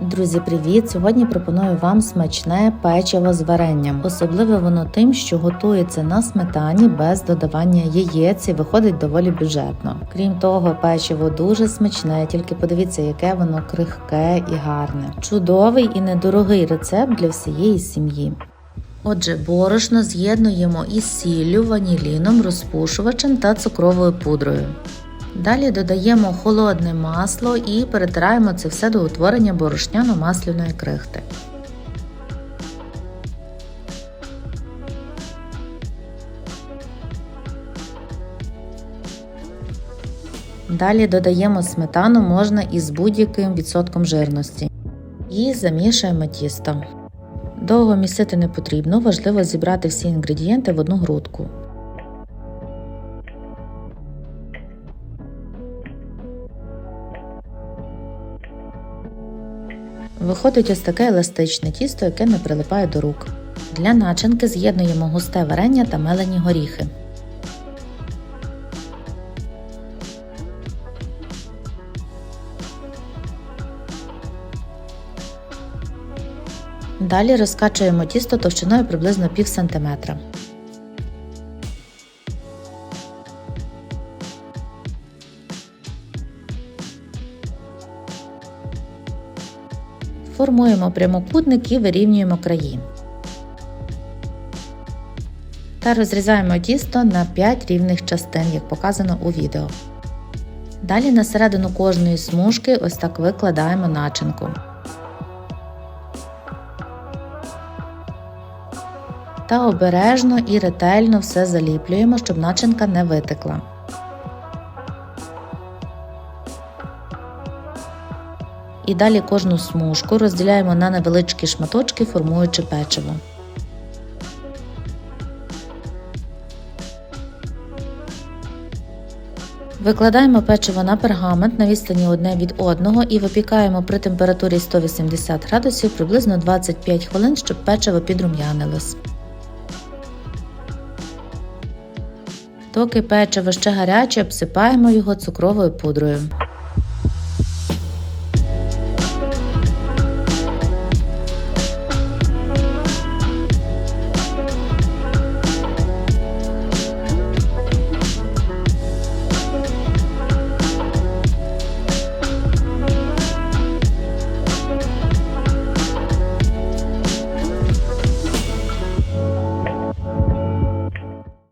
Друзі, привіт! Сьогодні пропоную вам смачне печиво з варенням. Особливе воно тим, що готується на сметані без додавання яєць і виходить доволі бюджетно. Крім того, печиво дуже смачне, тільки подивіться, яке воно крихке і гарне. Чудовий і недорогий рецепт для всієї сім'ї. Отже, борошно з'єднуємо із сіллю, ваніліном, розпушувачем та цукровою пудрою. Далі додаємо холодне масло і перетираємо це все до утворення борошняно-масляної крихти. Далі додаємо сметану можна із будь-яким відсотком жирності. І замішуємо тісто. Довго місити не потрібно, важливо зібрати всі інгредієнти в одну грудку. Виходить ось таке еластичне тісто, яке не прилипає до рук. Для начинки з'єднуємо густе варення та мелені горіхи. Далі розкачуємо тісто товщиною приблизно пів сантиметра. Формуємо прямокутник і вирівнюємо краї. Та розрізаємо тісто на 5 рівних частин, як показано у відео. Далі на середину кожної смужки ось так викладаємо начинку. Та обережно і ретельно все заліплюємо, щоб начинка не витекла. І далі кожну смужку розділяємо на невеличкі шматочки, формуючи печиво. Викладаємо печиво на пергамент на відстані одне від одного і випікаємо при температурі 180 градусів приблизно 25 хвилин, щоб печиво підрум'янилось. Доки печиво ще гаряче, обсипаємо його цукровою пудрою.